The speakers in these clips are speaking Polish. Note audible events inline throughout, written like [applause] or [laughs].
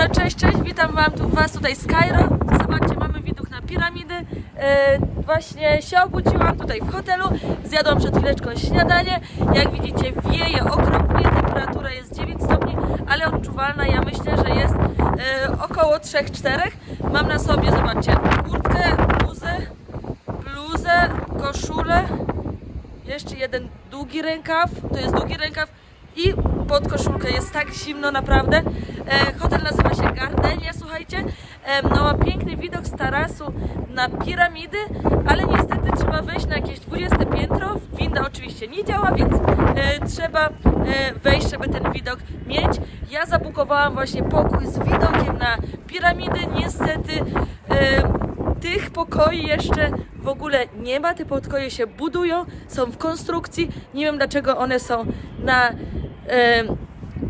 No cześć, cześć, witam wam tu, was tutaj z Kairo. Zobaczcie, mamy widok na piramidy. E, właśnie się obudziłam tutaj w hotelu, zjadłam przed chwileczką śniadanie. Jak widzicie wieje okropnie, temperatura jest 9 stopni, ale odczuwalna ja myślę, że jest e, około 3-4. Mam na sobie, zobaczcie, kurtkę, bluzę, bluzę, koszulę, jeszcze jeden długi rękaw, to jest długi rękaw i pod koszulkę jest tak zimno naprawdę. E, hotel nazywa się Gardenia, słuchajcie. E, no ma piękny widok z tarasu na piramidy, ale niestety trzeba wejść na jakieś 20 piętro. Winda oczywiście nie działa, więc e, trzeba wejść, żeby ten widok mieć. Ja zabukowałam właśnie pokój z widokiem na piramidy. Niestety tych pokoi jeszcze w ogóle nie ma. Te pokoje się budują, są w konstrukcji. Nie wiem dlaczego one są na,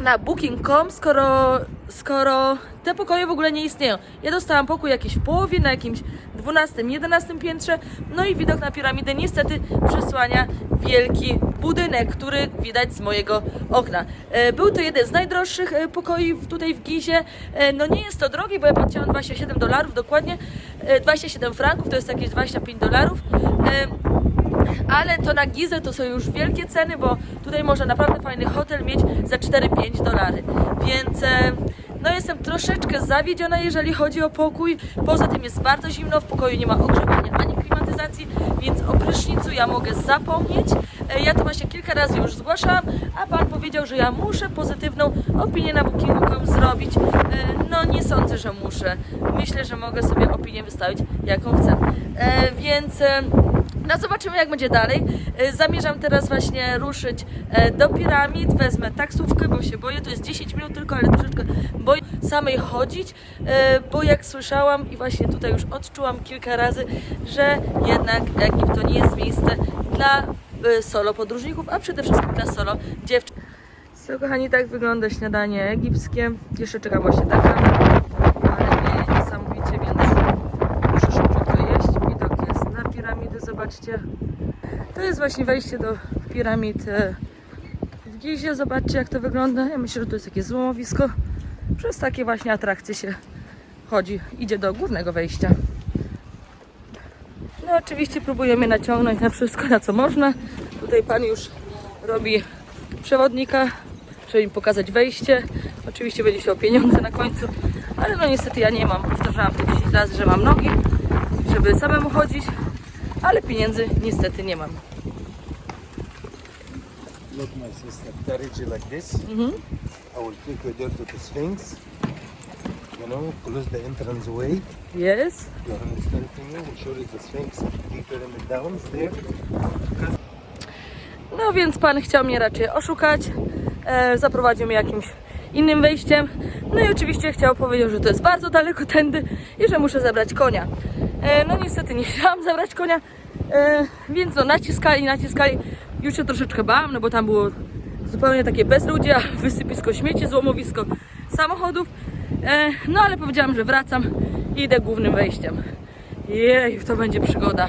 na booking.com, skoro, skoro te pokoje w ogóle nie istnieją. Ja dostałam pokój jakiś w połowie, na jakimś 12, 11 piętrze. No i widok na piramidę niestety przysłania wielki budynek, który widać z mojego okna. E, Był to jeden z najdroższych e, pokoi tutaj w Gizie. E, No nie jest to drogi, bo ja płaciłam 27 dolarów dokładnie, e, 27 franków, to jest jakieś 25 dolarów. Ale to na Gizę to są już wielkie ceny, bo tutaj można naprawdę fajny hotel mieć za 4-5 dolary. Więc e, no jestem troszeczkę zawiedziona, jeżeli chodzi o pokój. Poza tym jest bardzo zimno, w pokoju nie ma ogrzewania ani klimatyzacji, więc o prysznicu ja mogę zapomnieć. E, Ja to właśnie kilka razy już zgłaszałam, a pan powiedział, że ja muszę pozytywną opinię na booking.com zrobić. E, No nie sądzę, że muszę. Myślę, że mogę sobie opinię wystawić jaką chcę. Więc no zobaczymy jak będzie dalej. E, Zamierzam teraz właśnie ruszyć e, do piramid, wezmę taksówkę, bo się boję, to jest 10 minut tylko, ale troszeczkę boję samej chodzić, e, bo jak słyszałam i właśnie tutaj już odczułam kilka razy, że jednak Egipt to nie jest miejsce dla e, solo podróżników, a przede wszystkim dla solo dziewczyn. Co kochani, tak wygląda śniadanie egipskie. Jeszcze czekam właśnie taka, ale wieje niesamowicie, więc muszę szybciutko jeść. Widok jest na piramidy, zobaczcie. To jest właśnie wejście do piramid e, w Gizie. Zobaczcie jak to wygląda. Ja myślę, że to jest takie złomowisko. Przez takie właśnie atrakcje się chodzi. Idzie do głównego wejścia. No oczywiście próbujemy naciągnąć na wszystko, na co można. Tutaj pan już robi przewodnika, żeby im pokazać wejście. Oczywiście będzie się o pieniądze na końcu, ale no niestety ja nie mam. Powtarzałam to 10 razy, że mam nogi, żeby samemu chodzić, ale pieniędzy niestety nie mam. Look, my sister, carriage like this. Mhm. I will take you there to the Sphinx. You know, close the entrance way. Jest. You understand me? We'll show you the Sphinx. The pyramid down there. No więc pan chciał mnie raczej oszukać, e, zaprowadził mnie jakimś innym wejściem. No i oczywiście chciał powiedzieć, że to jest bardzo daleko tędy i że muszę zabrać konia. E, no niestety nie chciałam [laughs] zabrać konia, e, więc no naciskali, naciskali. Już się troszeczkę bałam, no bo tam było zupełnie takie bezludzie, [laughs] wysypisko śmieci, złomowisko samochodów. E, no ale powiedziałam, że wracam i idę głównym wejściem. Jej, to będzie przygoda.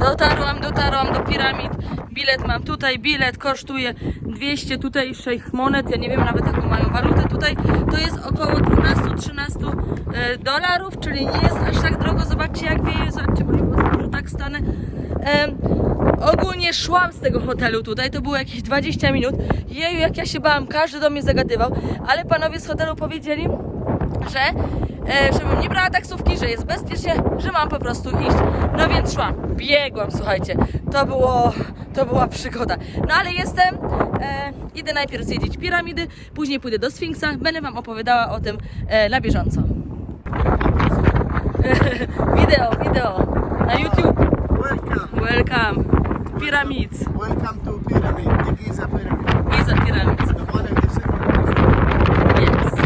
Dotarłam, dotarłam do piramid. Bilet mam tutaj. Bilet kosztuje 200 tutejszych monet. Ja nie wiem nawet jaką mają walutę tutaj. To jest około 12-13 e, dolarów, czyli nie jest aż tak drogo. Zobaczcie jak wieje. Zobaczcie, moi pozwolę, że tak stanę. Ogólnie szłam z tego hotelu tutaj. To było jakieś 20 minut. Jeju, jak ja się bałam. Każdy do mnie zagadywał. Ale panowie z hotelu powiedzieli, że e, żebym nie brała taksówki, że jest bezpiecznie, że mam po prostu iść. No więc szłam, biegłam, słuchajcie. To było, to była przygoda. No ale jestem, e, idę najpierw zwiedzić piramidy, później pójdę do Sfinksa, będę wam opowiadała o tym e, na bieżąco. [laughs] wideo, video na YouTube. Welcome. Welcome. Pyramids. Welcome to Pyramid, the Giza Pyramid. Giza Pyramids. The one of the seven Jest.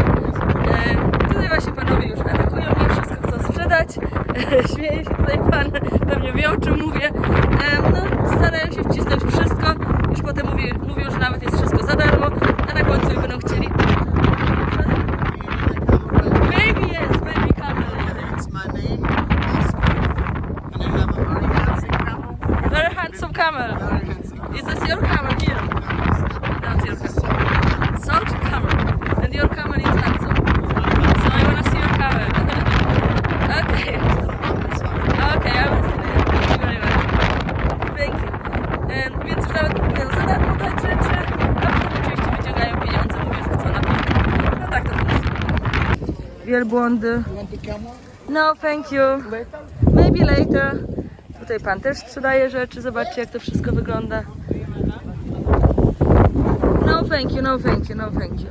E, tutaj właśnie panowie już atakują mnie, wszystko chcą sprzedać. [laughs] Śmieje się tutaj pan, pewnie wie o czym mówię. E, no, starają się wcisnąć wszystko. Już potem mówię, mówią, że nawet jest wszystko za darmo, a na końcu już będą chcieli. Maybe yes, maybe camel. It's my name, Oscar. And I have a very handsome camel. Very handsome camel. Very handsome. Is this your camel here? That's your camel. Camel? No, thank you. Maybe later. Tutaj pan też sprzedaje rzeczy. Zobaczcie, jak to wszystko wygląda. No, thank you, no, thank you, no, thank you.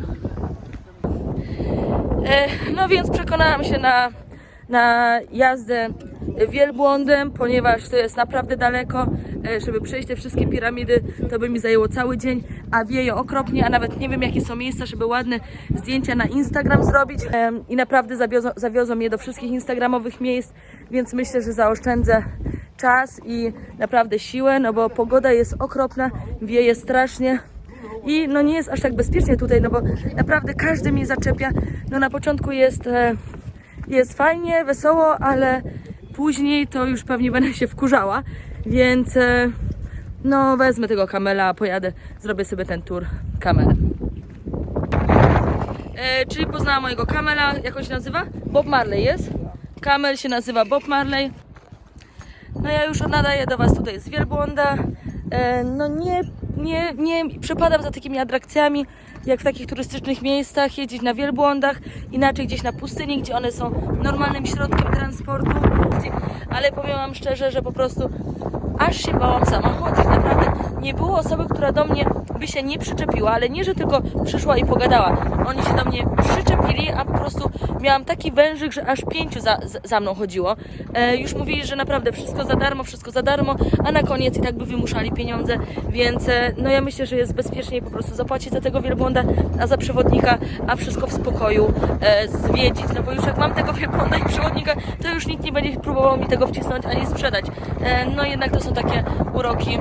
E, no więc przekonałam się na, na jazdę wielbłądem, ponieważ to jest naprawdę daleko. E, żeby przejść te wszystkie piramidy, to by mi zajęło cały dzień, a wieje okropnie, a nawet nie wiem, jakie są miejsca, żeby ładne zdjęcia na Instagram zrobić. I naprawdę zawiozą, zawiozą mnie do wszystkich instagramowych miejsc, więc myślę, że zaoszczędzę czas i naprawdę siłę, no bo pogoda jest okropna, wieje strasznie. I no nie jest aż tak bezpiecznie tutaj, no bo naprawdę każdy mnie zaczepia. No na początku jest, e, jest fajnie, wesoło, ale później to już pewnie będę się wkurzała, więc e, no wezmę tego kamela, pojadę, zrobię sobie ten tour kamelem. E, czyli poznałam mojego kamela, jak on się nazywa? Bob Marley jest. Kamel się nazywa Bob Marley. No ja już nadaję do Was tutaj z wielbłąda. E, no nie, nie, nie przepadam za takimi atrakcjami, jak w takich turystycznych miejscach, jeździć na wielbłądach, inaczej gdzieś na pustyni, gdzie one są normalnym środkiem transportu. Ale powiem Wam szczerze, że po prostu aż się bałam sama chodzić. Naprawdę nie było osoby, która do mnie by się nie przyczepiła, ale nie, że tylko przyszła i pogadała. Oni się do mnie przyczepili, a po prostu miałam taki wężyk, że aż pięciu za, za- mną chodziło. E, już mówili, że naprawdę wszystko za darmo, wszystko za darmo, a na koniec i tak by wymuszali pieniądze, więc e, no ja myślę, że jest bezpieczniej po prostu zapłacić za tego wielbłąda, a za przewodnika, a wszystko w spokoju e, zwiedzić. No bo już jak mam tego wielbłąda i przewodnika, to już nikt nie będzie próbował mi tego wcisnąć ani sprzedać. E, no jednak to są takie uroki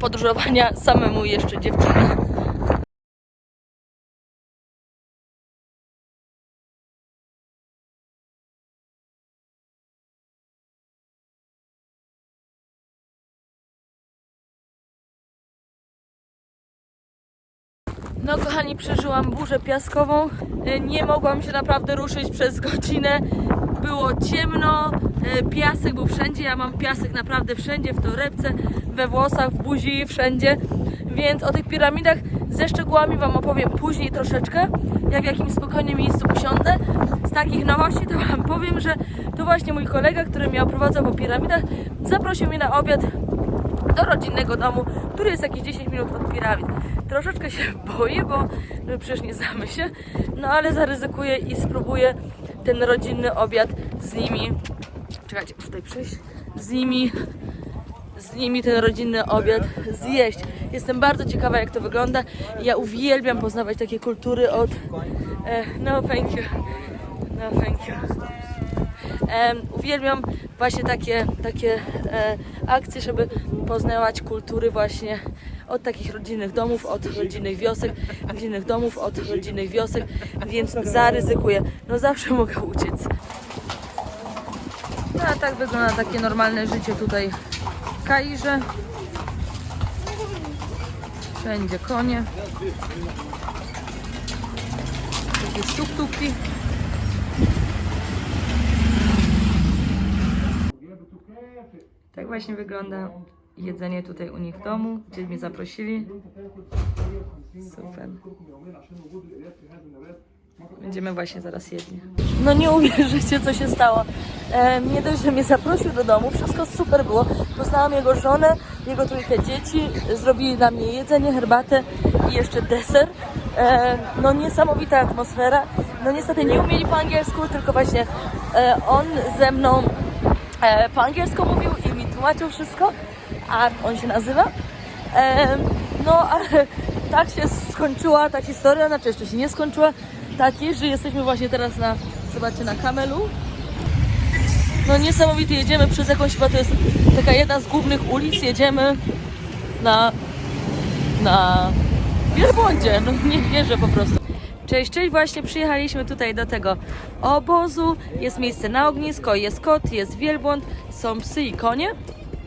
podróżowania samemu jeszcze dziewczyny. No kochani, przeżyłam burzę piaskową. Nie mogłam się naprawdę ruszyć przez godzinę. Było ciemno, e, piasek był wszędzie. Ja mam piasek naprawdę wszędzie, w torebce, we włosach, w buzi, wszędzie. Więc o tych piramidach ze szczegółami Wam opowiem później troszeczkę. Jak w jakimś spokojnym miejscu usiądę. Z takich nowości to Wam powiem, że to właśnie mój kolega, który mnie oprowadzał po piramidach, zaprosił mnie na obiad do rodzinnego domu, który jest jakieś 10 minut od piramid. Troszeczkę się [laughs] boję, bo przecież nie znamy się, no ale zaryzykuję i spróbuję ten rodzinny obiad z nimi. Czekajcie, muszę tutaj przyjść. Z nimi, z nimi ten rodzinny obiad zjeść. Jestem bardzo ciekawa, jak to wygląda. Ja uwielbiam poznawać takie kultury od. E, no, thank you. No, thank you. Em, uwielbiam właśnie takie, takie e, akcje, żeby poznawać kultury właśnie od takich rodzinnych domów, od rodzinnych wiosek, rodzinnych domów, od rodzinnych wiosek, więc zaryzykuję. No zawsze mogę uciec. No a tak wygląda takie normalne życie tutaj w Kairze. Wszędzie konie. Jakieś tuk-tuki. Tak właśnie wygląda jedzenie tutaj u nich w domu, gdzie mnie zaprosili. Super. Będziemy właśnie zaraz jedli. No nie uwierzycie, co się stało. E, nie dość, że mnie zaprosił do domu, wszystko super było. Poznałam jego żonę, jego trójkę dzieci, zrobili dla mnie jedzenie, herbatę i jeszcze deser. E, no niesamowita atmosfera. No niestety nie umieli po angielsku, tylko właśnie e, on ze mną e, po angielsku mówił i mi tłumaczył wszystko, a on się nazywa. No ale [laughs] tak się skończyła ta historia, znaczy jeszcze się nie skończyła. Tak jest, że jesteśmy właśnie teraz na, zobaczcie, na kamelu. No niesamowite, jedziemy przez jakąś, chyba to jest taka jedna z głównych ulic, jedziemy na, na wielbłądzie, no nie wierzę po prostu. Cześć, cześć, właśnie przyjechaliśmy tutaj do tego obozu, jest miejsce na ognisko, jest kot, jest wielbłąd, są psy i konie.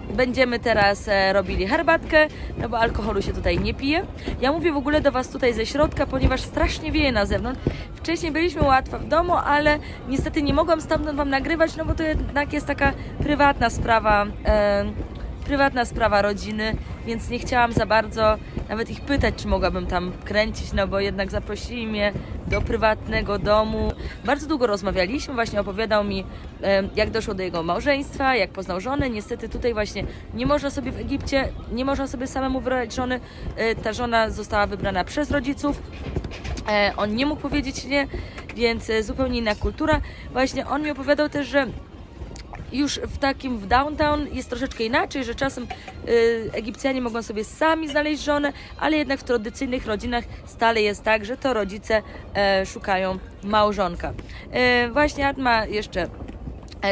Będziemy teraz e, robili herbatkę, no bo alkoholu się tutaj nie pije. Ja mówię w ogóle do Was tutaj ze środka, ponieważ strasznie wieje na zewnątrz. Wcześniej byliśmy łatwo w domu, ale niestety nie mogłam stamtąd Wam nagrywać, no bo to jednak jest taka prywatna sprawa. Prywatna sprawa rodziny, więc nie chciałam za bardzo nawet ich pytać, czy mogłabym tam kręcić, no bo jednak zaprosili mnie do prywatnego domu. Bardzo długo rozmawialiśmy, właśnie opowiadał mi, jak doszło do jego małżeństwa, jak poznał żonę. Niestety tutaj właśnie nie można sobie w Egipcie, nie można sobie samemu wybrać żony. E, Ta żona została wybrana przez rodziców. E, On nie mógł powiedzieć nie, więc e, zupełnie inna kultura. Właśnie on mi opowiadał też, że już w takim w downtown jest troszeczkę inaczej, że czasem y, Egipcjanie mogą sobie sami znaleźć żonę, ale jednak w tradycyjnych rodzinach stale jest tak, że to rodzice e, szukają małżonka. E, właśnie Art ma jeszcze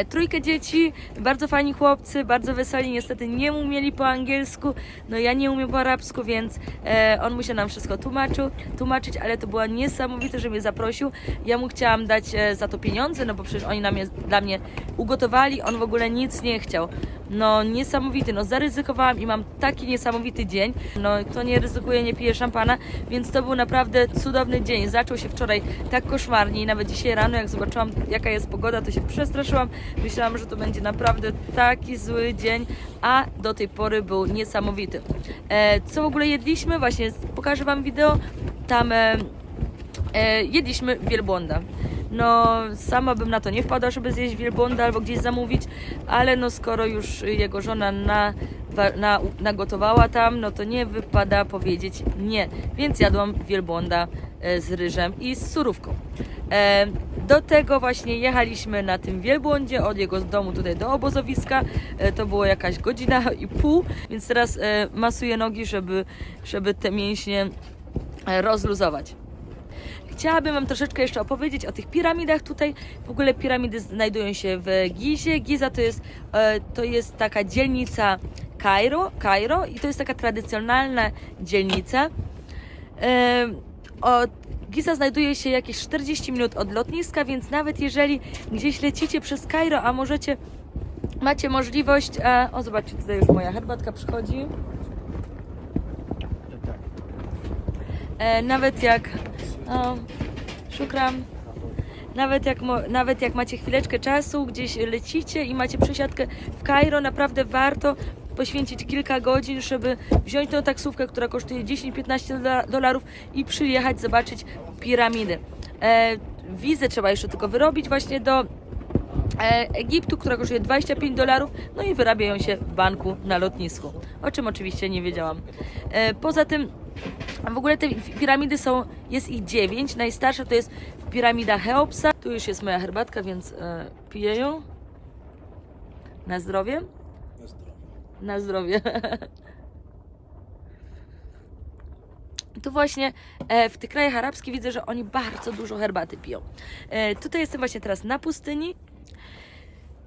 Trójkę dzieci, bardzo fajni chłopcy, bardzo weseli, niestety nie umieli po angielsku, no ja nie umiem po arabsku, więc e, on musiał nam wszystko tłumaczył, tłumaczyć, ale to było niesamowite, że mnie zaprosił. Ja mu chciałam dać e, za to pieniądze, no bo przecież oni nam je, dla mnie ugotowali, on w ogóle nic nie chciał. No niesamowity, no zaryzykowałam i mam taki niesamowity dzień. No kto nie ryzykuje, nie pije szampana, więc to był naprawdę cudowny dzień. Zaczął się wczoraj tak koszmarnie i nawet dzisiaj rano, jak zobaczyłam jaka jest pogoda, to się przestraszyłam. Myślałam, że to będzie naprawdę taki zły dzień, a do tej pory był niesamowity. E, co w ogóle jedliśmy? Właśnie pokażę Wam wideo. Tam e, e, jedliśmy wielbłąda. No, sama bym na to nie wpadła, żeby zjeść wielbłąda albo gdzieś zamówić, ale no skoro już jego żona na, na, nagotowała tam, no to nie wypada powiedzieć nie. Więc jadłam wielbłąda e, z ryżem i z surówką. E, do tego właśnie jechaliśmy na tym wielbłądzie od jego domu tutaj do obozowiska. E, to było jakaś godzina i pół, więc teraz masuję nogi, żeby, żeby te mięśnie rozluzować. Chciałabym Wam troszeczkę jeszcze opowiedzieć o tych piramidach tutaj. W ogóle piramidy znajdują się w Gizie. Giza to jest, e, to jest taka dzielnica Kairo, Kairo i to jest taka tradycjonalna dzielnica. E, od Giza znajduje się jakieś 40 minut od lotniska, więc nawet jeżeli gdzieś lecicie przez Kairo, a możecie, macie możliwość, e, o zobaczcie, tutaj już moja herbatka przychodzi. E, nawet jak, o, szukam, nawet jak, nawet jak macie chwileczkę czasu, gdzieś lecicie i macie przesiadkę w Kairo, naprawdę warto poświęcić kilka godzin, żeby wziąć tą taksówkę, która kosztuje 10-15 dola- dolarów i przyjechać, zobaczyć piramidy. E, wizę trzeba jeszcze tylko wyrobić właśnie do e, Egiptu, która kosztuje 25 dolarów, no i wyrabiają się w banku na lotnisku, o czym oczywiście nie wiedziałam. E, poza tym w ogóle te piramidy są, jest ich dziewięć. Najstarsza to jest piramida Cheopsa. Tu już jest moja herbatka, więc e, piję ją. Na zdrowie. Na zdrowie. [laughs] Tu właśnie e, w tych krajach arabskich widzę, że oni bardzo dużo herbaty piją. E, tutaj jestem właśnie teraz na pustyni.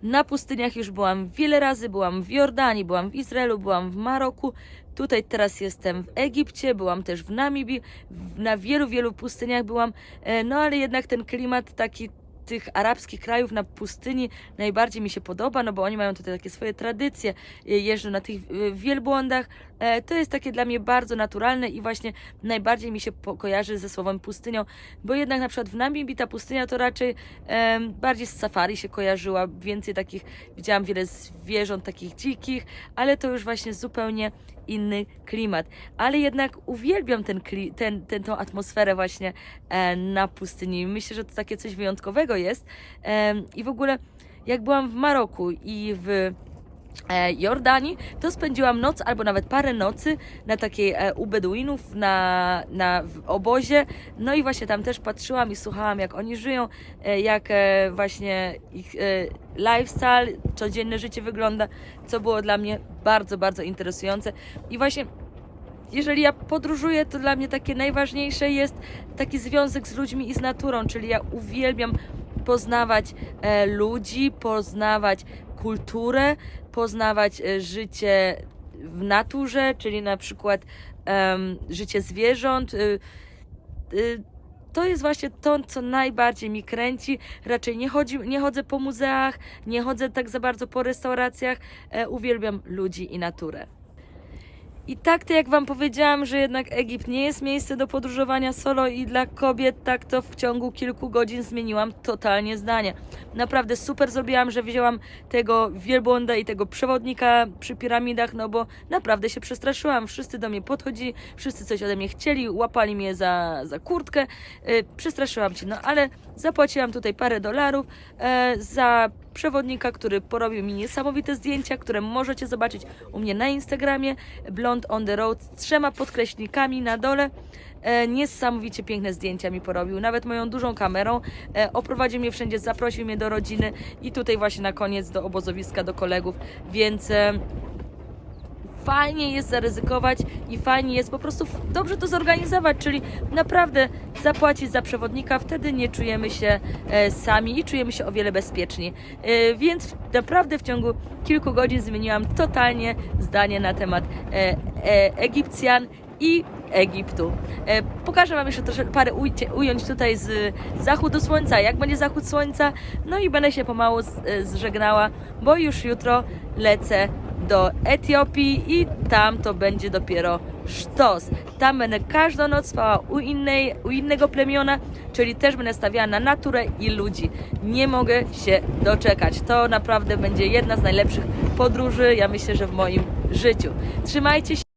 Na pustyniach już byłam wiele razy, byłam w Jordanii, byłam w Izraelu, byłam w Maroku. Tutaj teraz jestem w Egipcie, byłam też w Namibii, na wielu, wielu pustyniach byłam. E, No ale jednak ten klimat taki tych arabskich krajów na pustyni najbardziej mi się podoba, no bo oni mają tutaj takie swoje tradycje, e, jeżdżą na tych e, wielbłądach. To jest takie dla mnie bardzo naturalne i właśnie najbardziej mi się kojarzy ze słowem pustynią, bo jednak na przykład w Namibii ta pustynia to raczej bardziej z safari się kojarzyła, więcej takich, widziałam wiele zwierząt takich dzikich, ale to już właśnie zupełnie inny klimat. Ale jednak uwielbiam ten, kli, ten, ten, tą atmosferę właśnie e, na pustyni. Myślę, że to takie coś wyjątkowego jest. Em, I w ogóle jak byłam w Maroku i w e, Jordanii, to spędziłam noc albo nawet parę nocy na takiej e, u Beduinów na, na obozie. No i właśnie tam też patrzyłam i słuchałam, jak oni żyją, e, jak e, właśnie ich e, lifestyle, codzienne życie wygląda, co było dla mnie bardzo, bardzo interesujące. I właśnie jeżeli ja podróżuję, to dla mnie takie najważniejsze jest taki związek z ludźmi i z naturą, czyli ja uwielbiam poznawać e, ludzi, poznawać kulturę, poznawać e, życie w naturze, czyli na przykład em, życie zwierząt. y, y, to jest właśnie to, co najbardziej mi kręci. Raczej nie, chodzi, nie chodzę po muzeach, nie chodzę tak za bardzo po restauracjach. E, uwielbiam ludzi i naturę. I tak to jak Wam powiedziałam, że jednak Egipt nie jest miejsce do podróżowania solo i dla kobiet, tak to w ciągu kilku godzin zmieniłam totalnie zdanie. Naprawdę super zrobiłam, że wzięłam tego wielbłąda i tego przewodnika przy piramidach, no bo naprawdę się przestraszyłam. Wszyscy do mnie podchodzili, wszyscy coś ode mnie chcieli, łapali mnie za, za kurtkę. Yy, przestraszyłam się, no ale zapłaciłam tutaj parę dolarów e, za przewodnika, który porobił mi niesamowite zdjęcia, które możecie zobaczyć u mnie na Instagramie. Blond on the road z trzema podkreślnikami na dole. E, niesamowicie piękne zdjęcia mi porobił, nawet moją dużą kamerą. E, oprowadził mnie wszędzie, zaprosił mnie do rodziny i tutaj właśnie na koniec do obozowiska, do kolegów, więc... E, fajnie jest zaryzykować i fajnie jest po prostu dobrze to zorganizować, czyli naprawdę zapłacić za przewodnika, wtedy nie czujemy się e, sami i czujemy się o wiele bezpieczniej. Więc naprawdę w ciągu kilku godzin zmieniłam totalnie zdanie na temat e, e, Egipcjan i Egiptu. Pokażę Wam jeszcze troszkę parę ująć tutaj z zachodu słońca, jak będzie zachód słońca, no i będę się pomału zżegnała, bo już jutro lecę do Etiopii i tam to będzie dopiero sztos. Tam będę każdą noc spała u, innej, u innego plemiona, czyli też będę stawiała na naturę i ludzi. Nie mogę się doczekać. To naprawdę będzie jedna z najlepszych podróży, ja myślę, że w moim życiu. Trzymajcie się.